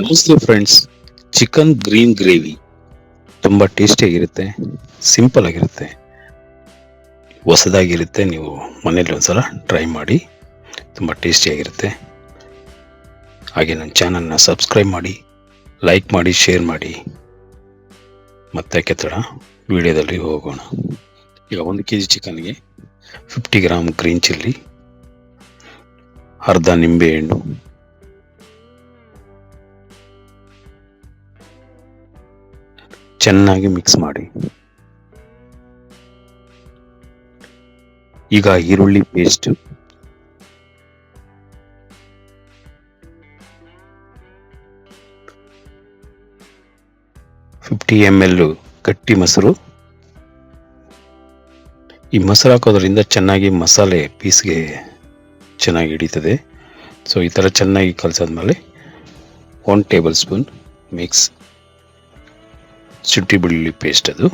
ನಮಸ್ತೆ friends chicken green gravy ತುಂಬ ಟೇಸ್ಟಿಯಾಗಿರುತ್ತೆ ಸಿಂಪಲ್ ಆಗಿರುತ್ತೆ. ಹೊಸದಾಗಿರುತ್ತೆ, ನೀವು ಮನೇಲಿ ಒಂದ್ಸಲ ಟ್ರೈ ಮಾಡಿ, ತುಂಬ ಟೇಸ್ಟಿಯಾಗಿರುತ್ತೆ ಹಾಗೆ ನನ್ನ ಚಾನಲ್ನ ಸಬ್ಸ್ಕ್ರೈಬ್ ಮಾಡಿ ಲೈಕ್ ಮಾಡಿ ಶೇರ್ ಮಾಡಿ. ಮತ್ತೆ ಕೆತ್ತಡ ವಿಡಿಯೋದಲ್ಲಿ ಹೋಗೋಣ. ಈಗ ಒಂದು ಕೆ ಜಿ ಚಿಕನ್ಗೆ ಫಿಫ್ಟಿ ಗ್ರಾಮ್ ಗ್ರೀನ್ ಚಿಲ್ಲಿ ಅರ್ಧ ನಿಂಬೆಹಣ್ಣು ಚೆನ್ನಾಗಿ ಮಿಕ್ಸ್ ಮಾಡಿ. ಈಗ ಈರುಳ್ಳಿ ಪೇಸ್ಟ್ ಫಿಫ್ಟಿ ಎಂ ಎಲ್ ಗಟ್ಟಿ ಮೊಸರು. ಈ ಮೊಸರು ಹಾಕೋದ್ರಿಂದ ಚೆನ್ನಾಗಿ ಮಸಾಲೆ ಪೀಸ್ಗೆ ಚೆನ್ನಾಗಿ ಹಿಡಿತದೆ. ಸೊ ಈ ಥರ ಚೆನ್ನಾಗಿ ಕಲಸಾದ್ಮೇಲೆ ಒನ್ ಟೇಬಲ್ ಸ್ಪೂನ್ ಮಿಕ್ಸ್ ಶುಂಠಿ ಬೆಳ್ಳುಳ್ಳಿ ಪೇಸ್ಟ್ ಅದು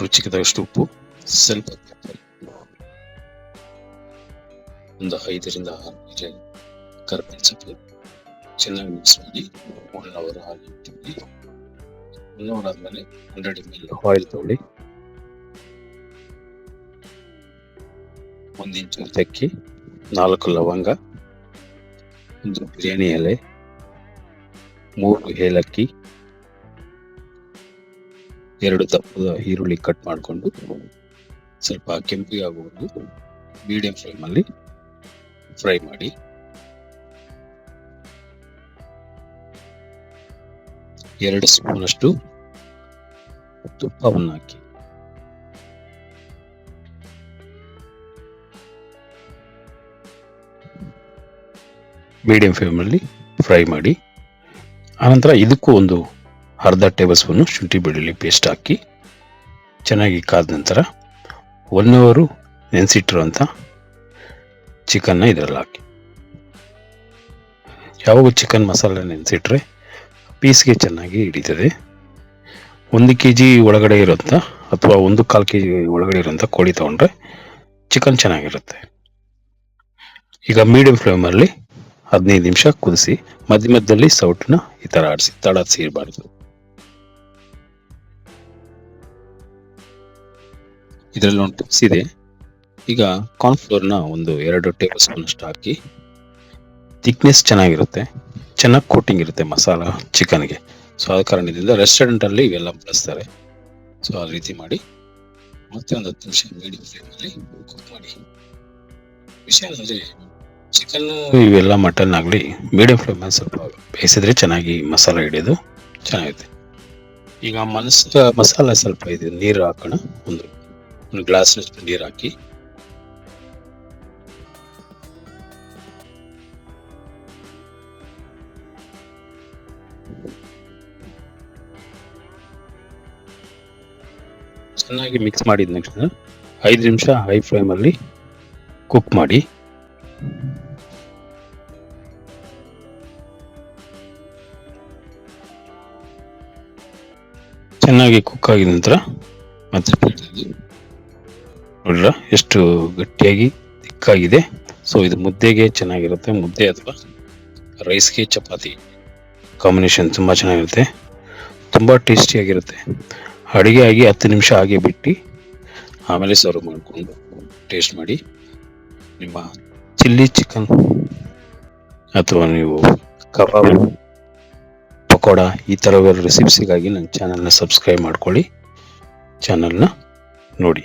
ರುಚಿಗೆ ತಗಷ್ಟು ಉಪ್ಪು ಸ್ವಲ್ಪ pepper. ಒಂದು ಐದರಿಂದ ಆರು ಬೀಜ ಕರ್ಬೇವಿನ ಸೊಪ್ಪು ಚೆನ್ನಾಗಿ ಮಿಕ್ಸ್ ಮಾಡಿ ಒನ್ ಅವರ್ ಹಾಗೆ ಇಟ್ಬಿಡಿ ಒನ್ ಅವರ್ ಆದಮೇಲೆ ಹಂಡ್ರೆಡ್ ಎಂ ಎಲ್ ಆಯಿಲ್ ತಗೊಳ್ಳಿ ಒಂದು ಇಂಚು ಚಕ್ಕಿ ನಾಲ್ಕು ಲವಂಗ ಒಂದು ಬಿರಿಯಾನಿ ಎಲೆ ಮೂರು ಏಲಕ್ಕಿ ಎರಡು ದಪ್ಪದ ಈರುಳ್ಳಿ ಕಟ್ ಮಾಡಿಕೊಂಡು ಸ್ವಲ್ಪ ಕೆಂಪಿಗೆ ಆಗುವುದು ಮೀಡಿಯಂ ಫ್ಲೇಮಲ್ಲಿ ಫ್ರೈ ಮಾಡಿ. ಎರಡು ಸ್ಪೂನಷ್ಟು ತುಪ್ಪವನ್ನು ಹಾಕಿ. ಮೀಡಿಯಂ ಫ್ಲೇಮಲ್ಲಿ ಫ್ರೈ ಮಾಡಿ. ಆನಂತರ ಇದಕ್ಕೂ ಒಂದು ಅರ್ಧ ಟೇಬಲ್ ಸ್ಪೂನು ಶುಂಠಿ ಬೆಳ್ಳುಳ್ಳಿ ಪೇಸ್ಟ್ ಹಾಕಿ ಚೆನ್ನಾಗಿ ಕಾದ ನಂತರ ಒನ್ ಅವರು ನೆನೆಸಿಟ್ಟಿರುವಂಥ ಚಿಕನ್ನ ಇದರಲ್ಲಿ ಹಾಕಿ. ಯಾವಾಗ ಚಿಕನ್ ಮಸಾಲೆ ನೆನೆಸಿಟ್ರೆ ಪೀಸ್ಗೆ ಚೆನ್ನಾಗಿ ಹಿಡಿತದೆ. ಒಂದು ಕೆ ಜಿ ಒಳಗಡೆ ಇರೋಂಥ ಅಥವಾ ಒಂದು ಕಾಲು ಕೆ ಜಿ ಒಳಗಡೆ ಇರೋಂಥ ಕೋಳಿ ತೊಗೊಂಡ್ರೆ ಚಿಕನ್ ಚೆನ್ನಾಗಿರುತ್ತೆ. ಈಗ ಮೀಡಿಯಂ ಫ್ಲೇಮಲ್ಲಿ ಹದಿನೈದು ನಿಮಿಷ ಕುದಿಸಿ ಮಧ್ಯ ಮಧ್ಯದಲ್ಲಿ ಸೌಟನ್ನ ಈ ಥರ ಆಡಿಸಿ ತಡ ಇರಬಾರ್ದು. ಇದರಲ್ಲಿ ಒಂದು ಟಿಪ್ಸ್ ಇದೆ. ಈಗ ಕಾರ್ನ್ಫ್ಲೋರ್ನ ಒಂದು ಎರಡು ಟೇಬಲ್ ಸ್ಪೂನ್ ಅಷ್ಟು ಹಾಕಿ ಥಿಕ್ನೆಸ್ ಚೆನ್ನಾಗಿರುತ್ತೆ, ಚೆನ್ನಾಗಿ ಕೋಟಿಂಗ್ ಇರುತ್ತೆ ಮಸಾಲ ಚಿಕನ್ಗೆ. ಸೊ ಆದ ಕಾರಣದಿಂದ ರೆಸ್ಟೋರೆಂಟಲ್ಲಿ ಇವೆಲ್ಲ ಬಳಸ್ತಾರೆ. ಸೊ ಆ ರೀತಿ ಮಾಡಿ, ಮತ್ತೆ ಒಂದು ಹತ್ತು ನಿಮಿಷ ಮೀಡಿಯಂ ಫ್ಲೇಮಲ್ಲಿ ಕುಕ್ ಮಾಡಿ. ವಿಷಯ ಅಂದರೆ ಚಿಕನ್ ಇವೆಲ್ಲ ಮಟನ್ ಆಗಲಿ ಮೀಡಿಯಂ ಫ್ಲೇಮಲ್ಲಿ ಸ್ವಲ್ಪ ಬೇಯಿಸಿದ್ರೆ ಚೆನ್ನಾಗಿ ಮಸಾಲ ಹಿಡಿಯೋದು ಚೆನ್ನಾಗಿರುತ್ತೆ. ಈಗ ಮನಸ್ಸು, ಮಸಾಲ ಸ್ವಲ್ಪ ಇದೆ, ನೀರು ಹಾಕೋಣ. ಒಂದು ಒಂದು ಗ್ಲಾಸ್ನಷ್ಟು ನೀರು ಹಾಕಿ. ಚೆನ್ನಾಗಿ ಮಿಕ್ಸ್ ಮಾಡಿದ ನೆಕ್ಸ್ಟ್ ಐದು ನಿಮಿಷ ಹೈ ಫ್ಲೇಮಲ್ಲಿ ಕುಕ್ ಮಾಡಿ. ಚೆನ್ನಾಗಿ ಕುಕ್ ಆಗಿದ ನಂತರ ಮತ್ತೆ ನೋಡ್ರ, ಎಷ್ಟು ಗಟ್ಟಿಯಾಗಿ, ತಿಕ್ಕಾಗಿದೆ. ಸೊ ಇದು ಮುದ್ದೆಗೆ ಚೆನ್ನಾಗಿರುತ್ತೆ. ಮುದ್ದೆ ಅಥವಾ ರೈಸ್ಗೆ ಚಪಾತಿ ಕಾಂಬಿನೇಷನ್ ತುಂಬ ಚೆನ್ನಾಗಿರುತ್ತೆ. ತುಂಬ ಟೇಸ್ಟಿಯಾಗಿರುತ್ತೆ ಅಡುಗೆ ಆಗಿ ಹತ್ತು ನಿಮಿಷ ಹಾಗೆ ಬಿಟ್ಟು ಆಮೇಲೆ ಸರ್ವ್ ಮಾಡಿಕೊಂಡು ಟೇಸ್ಟ್ ಮಾಡಿ ನಿಮ್ಮ ಚಿಲ್ಲಿ ಚಿಕನ್ ಅಥವಾ ನೀವು ಕಬಾಬ್ ಪಕೋಡ ಈ ಥರ ರೆಸಿಪ್ಸಿಗಾಗಿ ನನ್ನ ಚಾನಲ್ನ ಸಬ್ಸ್ಕ್ರೈಬ್ ಮಾಡ್ಕೊಳ್ಳಿ. ಚಾನಲ್ನ ನೋಡಿ.